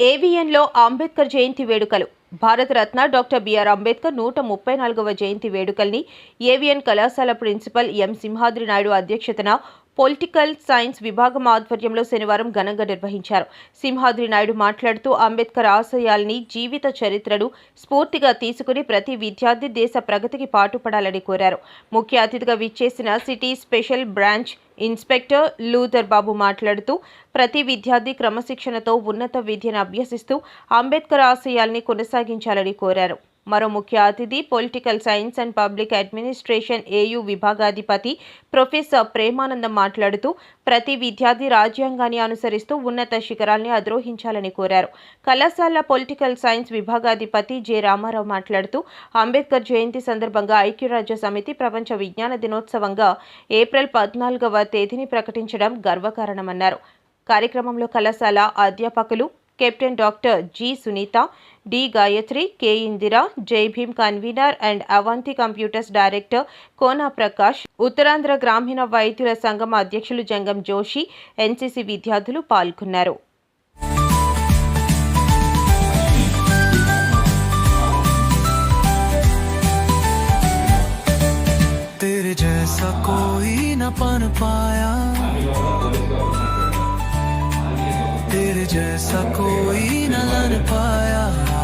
ఏవిఎన్లో అంబేద్కర్ జయంతి వేడుకలు. Bharat Ratna doctor BR Ambedkar నూట ముప్పై నాలుగవ జయంతి వేడుకల్ని ఏవిఎన్ కళాశాల ప్రిన్సిపల్ ఎం సింహాద్రి నాయుడు అధ్యక్షతన పొలిటికల్ సైన్స్ విభాగం ఆధ్వర్యంలో శనివారం ఘనంగా నిర్వహించారు. సింహాద్రి నాయుడు మాట్లాడుతూ అంబేద్కర్ ఆశయాల్ని జీవిత చరిత్రను స్ఫూర్తిగా తీసుకుని ప్రతి విద్యార్థి దేశ ప్రగతికి పాటుపడాలని కోరారు. ముఖ్య అతిథిగా విచ్చేసిన city special branch inspector Luther Babu మాట్లాడుతూ ప్రతి విద్యార్థి క్రమశిక్షణతో ఉన్నత విద్యను అభ్యసిస్తూ అంబేద్కర్ ఆశయాల్ని కొనసాగించాలని కోరారు. మరో ముఖ్య అతిథి political science and public administration AU విభాగాధిపతి professor Premanandam మాట్లాడుతూ ప్రతి విద్యార్థి రాజ్యాంగాన్ని అనుసరిస్తూ ఉన్నత శిఖరాల్ని అధిరోహించాలని కోరారు. కళాశాల పొలిటికల్ సైన్స్ విభాగాధిపతి జె. రామారావు మాట్లాడుతూ అంబేద్కర్ జయంతి సందర్భంగా ఐక్యరాజ్య సమితి ప్రపంచ విజ్ఞాన దినోత్సవంగా ఏప్రిల్ పద్నాలుగవ తేదీని ప్రకటించడం గర్వకారణమన్నారు. కార్యక్రమంలో కళాశాల అధ్యాపకులు captain doctor G Sunitha D Gayatri K Indira Jai Bhim convener and Avanti computers director Kona Prakash Uttarandhra గ్రామీణ వైద్యుల సంఘం అధ్యక్షులు జంగం జోషి ఎన్సీసీ విద్యార్థులు పాల్గొన్నారు तेरे जैसा कोई न बन पाया तेरे जैसा कोई न लड़ पाया।